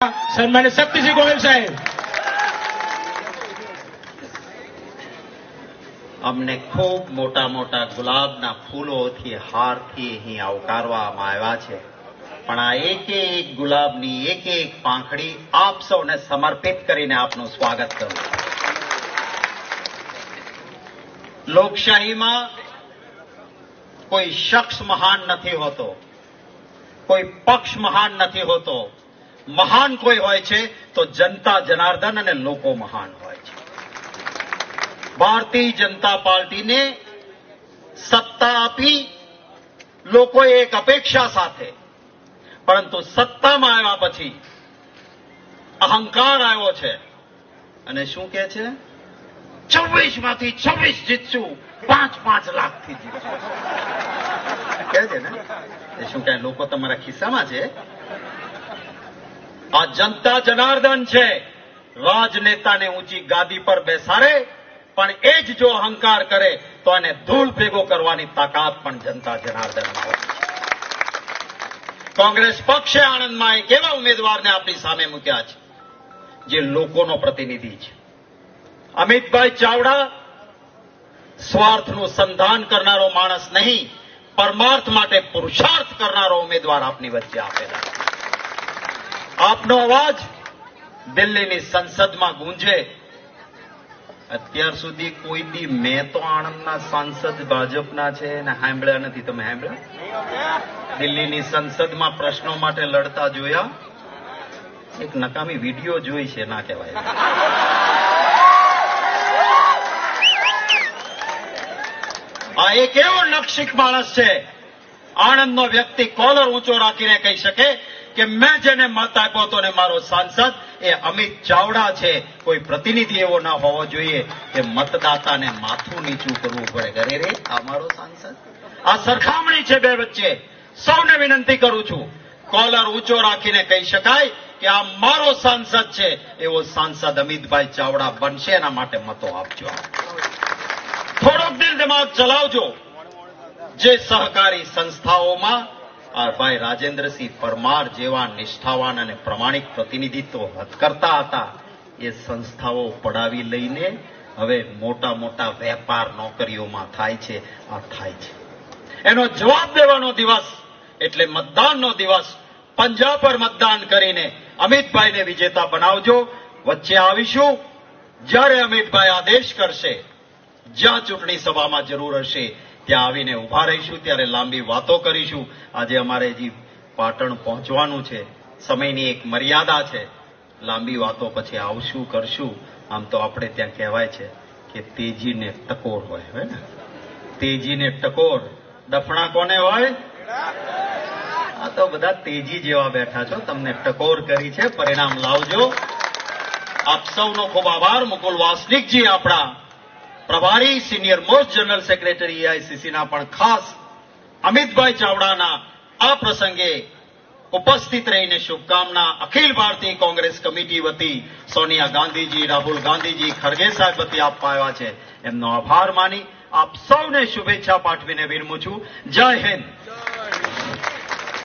સન્માનિત શક્તિસિંહ ગોહિલ સાહેબ. અમને ખૂબ મોટા મોટા ગુલાબના ફૂલોથી, હારથી અહીં આવકારવામાં આવ્યા છે. પણ આ એક એક ગુલાબની એક એક પાંખડી આપ સૌને સમર્પિત કરીને આપનું સ્વાગત કરું લોકશાહીમાં કોઈ શખ્સ મહાન નથી હોતો, કોઈ પક્ષ મહાન નથી હોતો મહાન કોઈ હોય છે, તો જનતા જનાર્દન અને લોકો મહાન હોય છે. ભારતીય જનતા પાર્ટીને સત્તા આપી લોકોએ એક અપેક્ષા સાથે, પરંતુ સત્તામાં આવ્યા પછી અહંકાર આવ્યો છે. અને શું કે છે? છવ્વીસમાંથી છવ્વીસ જીતશું પાંચ પાંચ લાખથી જીતશું. કે છે ને? શું કે લોકો તમારા ખિસ્સામાં છે? આ જનતા જનાર્દન છે. રાજનેતાને ઊંચી ગાદી પર બેસાડે, પણ એ જ જો અહંકાર કરે, તો એને ધૂળ ભેગો કરવાની તાકાત પણ જનતા જનાર્દન કોંગ્રેસ પક્ષે આણંદમાં એક એવા ઉમેદવારને આપણી સામે મૂક્યા છે, જે લોકોનો પ્રતિનિધિ છે. અમિતભાઈ ચાવડા, સ્વાર્થનું સંધાન કરનારો માણસ નહીં, પરમાર્થ માટે પુરુષાર્થ કરનારો ઉમેદવાર આપની વચ્ચે આપેલા છે. આપનો અવાજ દિલ્હીની સંસદમાં ગુંજે. અત્યાર સુધી કોઈ બી મેં તો આણંદના સાંસદ ભાજપના છે અને સાંભળ્યા નથી. તમે સાંભળ્યા? દિલ્હીની સંસદમાં પ્રશ્નો માટે લડતા જોયા. એક નકામી વીડિયો જોઈ છે, ના કહેવાય. આ એક એવો નક્ષિક માણસ છે. આણંદનો વ્યક્તિ કોલર ઊંચો રાખીને કહી શકે કે મેં જેને મત આપ્યો હતો ને મારો સાંસદ, એ અમિત ચાવડા છે. કોઈ પ્રતિનિધિ એવો ના હોવો જોઈએ. કે મતદાતાને માથું નીચું કરવું પડે. ઘરે રે, આ મારો સાંસદ? આ સરખામણી છે બે વચ્ચે. સૌને વિનંતી કરું છું. કોલર ઊંચો રાખીને કહી શકાય કે આ મારો સાંસદ છે. એવો સાંસદ અમિતભાઈ ચાવડા બનશે. એના માટે મતો આપજો થોડોક દિલ દિમાગ ચલાવજો. જે સહકારી સંસ્થાઓમાં ભાઈ રાજેન્દ્રસિંહ પરમાર જેવા નિષ્ઠાવાન અને પ્રમાણિક પ્રતિનિધિત્વ કરતા હતા, એ સંસ્થાઓ પડાવી લઈને હવે મોટા મોટા વેપાર નોકરીઓમાં થાય છે, આ થાય છે. એનો જવાબ દેવાનો દિવસ, એટલે મતદાનનો દિવસ, પંજાબ પર મતદાન કરીને અમિતભાઈને વિજેતા બનાવજો. વચ્ચે આવીશું. જ્યારે અમિતભાઈ આદેશ કરશે, જ્યાં ચૂંટણી સભામાં જરૂર હશે ત્યાં આવીને ઊભા રહીશું, ત્યારે લાંબી વાતો કરીશું. આજે અમારે હજી પાટણ પહોંચવાનું છે. સમયની એક મર્યાદા છે. લાંબી વાતો પછી આવશું, કરશું. આમ તો આપણે ત્યાં કહેવાય છે કે તેજીને ટકોર હોય હે ને? તેજીને ટકોર. દફણા કોને હોય? આ તો બધા તેજી જેવા બેઠા છો. તમને ટકોર કરી છે. પરિણામ લાવજો. આપ સૌનો ખૂબ આભાર. મુકુલ વાસનિકજી, આપણા પ્રભારી સિનિયર મોસ્ટ જનરલ સેક્રેટરી એઆઈસીસીના પણ ખાસ અમિતભાઈ ચાવડાના આ પ્રસંગે ઉપસ્થિત રહીને શુભકામના અખિલ ભારતીય કોંગ્રેસ કમિટી વતી સોનિયા ગાંધીજી, રાહુલ ગાંધીજી, ખરગે સાહેબ વતી આપવા આવ્યા છે. એમનો આભાર માની આપ સૌને શુભેચ્છા પાઠવીને વિરમું છું. જય હિન્દ.